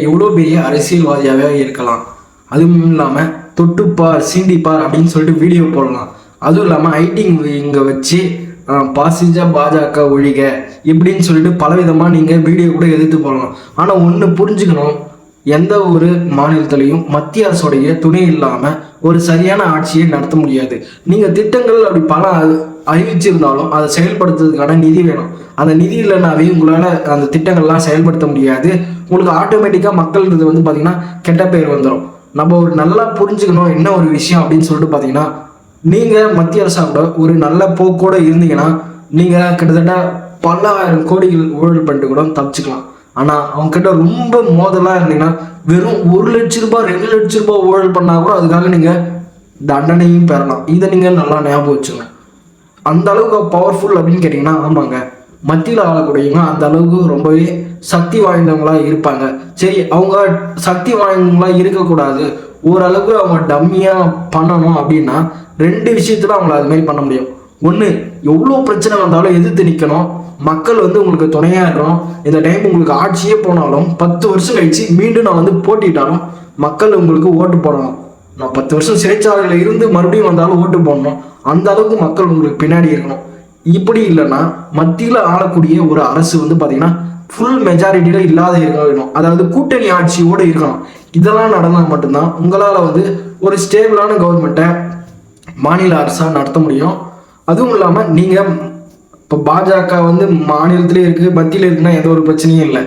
நீங்கள் எவ்வளோ பெரிய அரசியல்வாதியாகவே இருக்கலாம். அதுவும் இல்லாமல் தொட்டுப்பார் சீண்டிப்பார் அப்படின்னு சொல்லிட்டு வீடியோ போடலாம். அதுவும் இல்லாமல் ஐடி இங்கே வச்சு பாசிஜா பாஜக ஒழிக இப்படின்னு சொல்லிட்டு பலவிதமாக நீங்கள் வீடியோ கூட எதிர்த்து போடலாம். ஆனால் ஒன்று புரிஞ்சுக்கணும் எந்த ஒரு மாநிலத்திலையும் மத்திய அரசுடைய துணை இல்லாமல் ஒரு சரியான ஆட்சியை நடத்த முடியாது. நீங்கள் திட்டங்கள் அப்படி பல அறிவிச்சிருந்தாலும் அதை செயல்படுத்துறதுக்கான நிதி வேணும். அந்த நிதி இல்லைனாவே உங்களால் அந்த திட்டங்கள்லாம் செயல்படுத்த முடியாது. உங்களுக்கு ஆட்டோமேட்டிக்காக மக்கள் வந்து பார்த்தீங்கன்னா கெட்ட பேர் வந்துடும் நம்ம ஒரு நல்லா புரிஞ்சுக்கணும் என்ன ஒரு விஷயம் அப்படின்னு சொல்லிட்டு பார்த்தீங்கன்னா நீங்கள் மத்திய அரசாங்கோட ஒரு நல்ல போக்கோட இருந்தீங்கன்னா நீங்கள் கிட்டத்தட்ட பல்லாயிரம் கோடிகள் ஊழல் பண்ணிட்டு கூட தப்பிச்சுக்கலாம். ஆனால் அவங்க கிட்ட ரொம்ப மோதலாக இருந்தீங்கன்னா வெறும் ஒரு லட்ச ரூபாய் ரெண்டு லட்ச ரூபாய் ஊழல் பண்ணால் கூட அதுக்காக நீங்கள் தண்டனையும் பெறலாம். இதை நீங்கள் நல்லா ஞாபகம் வச்சுங்க அந்த அளவுக்கு பவர்ஃபுல் அப்படின்னு கேட்டிங்கன்னா ஆமாங்க. மத்தியில் ஆளக்கூடியவங்க அந்த அளவுக்கு ரொம்பவே சக்தி வாய்ந்தவங்களா இருப்பாங்க. சரி அவங்க சக்தி வாய்ந்தவங்களா இருக்கக்கூடாது. ஓரளவுக்கு அவங்க டம்மியாக பண்ணணும் அப்படின்னா ரெண்டு விஷயத்துல அவங்கள அது மாதிரி பண்ண முடியும். ஒன்று எவ்வளோ பிரச்சனை வந்தாலும் எதிர்த்து நிற்கணும் மக்கள் வந்து உங்களுக்கு துணையாக இந்த டைம் உங்களுக்கு ஆட்சியே போனாலும் பத்து வருஷம் கழிச்சு மீண்டும் நான் வந்து போட்டிட்டாலும் மக்கள் உங்களுக்கு ஓட்டு போடணும். நான் பத்து வருஷம் சிறைச்சாலையில் இருந்து மறுபடியும் வந்தாலும் ஓட்டு போடணும். அந்த அளவுக்கு மக்கள் உங்களுக்கு பின்னாடி இருக்கணும். இப்படி இல்லைன்னா மத்தியில் ஆளக்கூடிய ஒரு அரசு வந்து பார்த்தீங்கன்னா ஃபுல் மெஜாரிட்டியில் இல்லாத இருக்க வேணும். அதாவது கூட்டணி ஆட்சியோடு இருக்கணும். இதெல்லாம் நடந்தால் மட்டும்தான் உங்களால் வந்து ஒரு ஸ்டேபிளான கவர்மெண்ட்டை மாநில அரசாக நடத்த முடியும். அதுவும் இல்லாமல் நீங்கள் இப்போ பாஜக வந்து மாநிலத்திலே இருக்குது மத்தியில் இருக்குன்னா எந்த ஒரு பிரச்சனையும் இல்லை.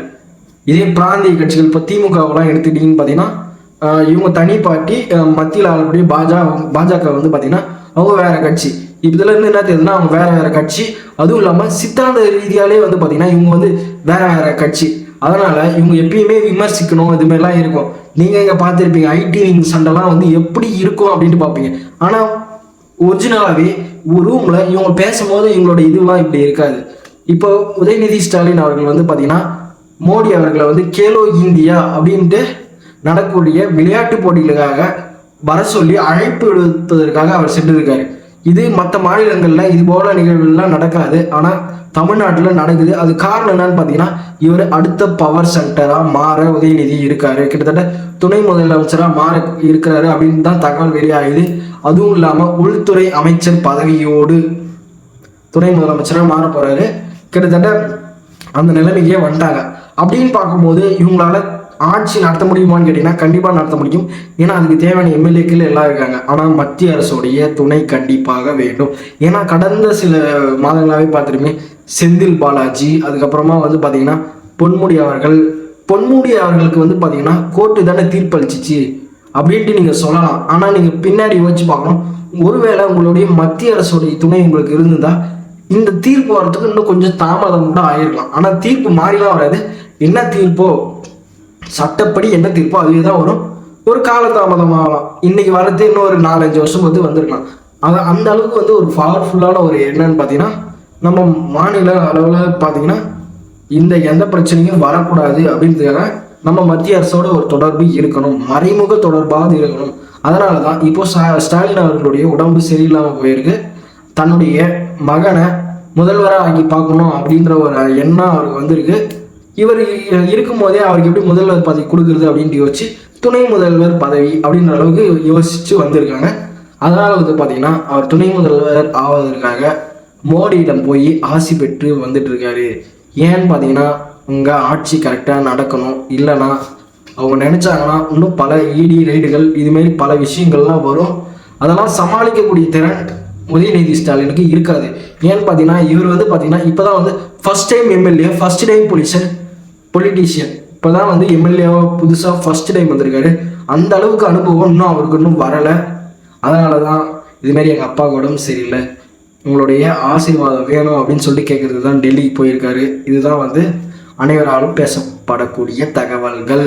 இதே பிராந்திய கட்சிகள் இப்போ திமுகவெல்லாம் எடுத்துக்கிட்டிங்கன்னு பார்த்தீங்கன்னா இவங்க தனி பார்ட்டி மத்தியில் ஆளக்கூடிய பாஜக பாஜக வந்து பார்த்தீங்கன்னா அவங்க வேறு கட்சி. இப்போ இதுல இருந்து என்ன தெரியுதுன்னா அவங்க வேற வேற கட்சி. அதுவும் இல்லாமல் சித்தாந்த ரீதியாலே வந்து பார்த்திங்கன்னா இவங்க வந்து வேற வேற கட்சி. அதனால இவங்க எப்பயுமே விமர்சிக்கணும் இது மாதிரிலாம் இருக்கும். நீங்க இங்க பார்த்துருப்பீங்க ஐடி சண்டைலாம் வந்து எப்படி இருக்கும் அப்படின்ட்டு பார்ப்பீங்க. ஆனால் ஒரிஜினலாகவே ஒரு ரூம்ல இவங்க பேசும்போது இவங்களோட இதுலாம் இப்படி இருக்காது. இப்போ உதயநிதி ஸ்டாலின் அவர்கள் வந்து பார்த்திங்கன்னா மோடி அவர்களை வந்து கேலோ இந்தியா அப்படின்ட்டு நடக்கக்கூடிய விளையாட்டு போட்டிகளுக்காக வர சொல்லி அழைப்பு விடுத்ததற்காக அவர் சென்றிருக்காரு. இது மற்ற மாநிலங்களில் இது போல நிகழ்வுகள்லாம் நடக்காது. ஆனால் தமிழ்நாட்டில் நடக்குது. அது காரணம் என்னன்னு பார்த்தீங்கன்னா இவர் அடுத்த பவர் சென்டராக மாற உதயநிதி இருக்காரு. கிட்டத்தட்ட துணை முதலமைச்சராக மாற இருக்கிறாரு அப்படின்னு தான் தகவல் வெளியாகுது. அதுவும் இல்லாமல் உள்துறை அமைச்சர் பதவியோடு துணை முதலமைச்சராக மாற போறாரு. கிட்டத்தட்ட அந்த நிலைமைக்கே வந்துட்டாங்க. அப்படின்னு பார்க்கும்போது இவங்களால ஆட்சி நடத்த முடியுமான்னு கேட்டிங்கன்னா கண்டிப்பாக நடத்த முடியும். ஏன்னா அதுக்கு தேவையான எம்எல்ஏக்கள் எல்லாம் இருக்காங்க. ஆனால் மத்திய அரசுடைய துணை கண்டிப்பாக வேண்டும். ஏன்னா கடந்த சில மாதங்களாகவே பார்த்துருமே செந்தில் பாலாஜி அதுக்கப்புறமா வந்து பார்த்தீங்கன்னா பொன்முடி அவர்கள். பொன்முடி அவர்களுக்கு வந்து பார்த்தீங்கன்னா கோர்ட்டு தானே தீர்ப்பளிச்சிச்சு அப்படின்ட்டு நீங்கள் சொல்லலாம். ஆனால் நீங்கள் பின்னாடி யோசிச்சு பார்க்கணும். ஒருவேளை உங்களுடைய மத்திய அரசுடைய துணை உங்களுக்கு இருந்திருந்தால் இந்த தீர்ப்பு வரத்துக்கு இன்னும் கொஞ்சம் தாமதம் கூட ஆயிருக்கலாம். ஆனால் தீர்ப்பு மாறிலாம் வராது. என்ன தீர்ப்போ சட்டப்படி என்ன தீர்ப்போ அதுவே தான் வரும். ஒரு காலதாமதமாகலாம். இன்னைக்கு வரது இன்னும் ஒரு நாலஞ்சு வருஷம் வந்து வந்திருக்கலாம். அது அந்த அளவுக்கு வந்து ஒரு பவர்ஃபுல்லான ஒரு என்னன்னு பார்த்தீங்கன்னா நம்ம மாநில அளவில் பார்த்தீங்கன்னா இந்த எந்த பிரச்சனையும் வரக்கூடாது அப்படின்றதுக்காக நம்ம மத்திய அரசோட ஒரு தொடர்பு இருக்கணும். மறைமுக தொடர்பாக இருக்கணும். அதனால தான் இப்போ ஸ்டா- ஸ்டாலின் அவர்களுடைய உடம்பு சரியில்லாமல் போயிருக்கு. தன்னுடைய மகனை முதல்வராக ஆக்கி பார்க்கணும் அப்படின்ற ஒரு எண்ணம் அவருக்கு வந்திருக்கு. இவர் இருக்கும்போதே அவருக்கு எப்படி முதல்வர் பதவி கொடுக்குறது அப்படின்ட்டு யோசிச்சு துணை முதல்வர் பதவி அப்படின்ற அளவுக்கு யோசிச்சு வந்திருக்காங்க. அதனால் வந்து பார்த்தீங்கன்னா அவர் துணை முதல்வர் ஆவதற்காக மோடியிடம் போய் ஆசி பெற்று வந்துட்டு இருக்காரு ஏன்னு பார்த்தீங்கன்னா உங்கள் ஆட்சி கரெக்டாக நடக்கணும் இல்லைன்னா அவங்க நினச்சாங்கன்னா இன்னும் பல இடி ரைடுகள் இதுமாரி பல விஷயங்கள்லாம் வரும். அதெல்லாம் சமாளிக்கக்கூடிய திறன் உதயநிதி ஸ்டாலினுக்கு இருக்காது. ஏன்னு பார்த்தீங்கன்னா இவர் வந்து பார்த்தீங்கன்னா இப்போ தான் வந்து first time MLA first time pollution politician இப்போ தான் வந்து எம்எல்ஏவாக புதுசாக ஃபர்ஸ்ட் டைம் வந்திருக்காரு. அந்த அளவுக்கு அனுபவம் இன்னும் அவருக்கு இன்னும் வரலை. அதனால தான் இதுமாரி எங்கள் அப்பா உடம்பு சரியில்லை. உங்களுடைய ஆசீர்வாதம் வேணும் அப்படின்னு சொல்லி கேட்குறது தான் டெல்லிக்கு போயிருக்காரு. இதுதான் வந்து அனைவராலும் பேசப்படக்கூடிய தகவல்கள்.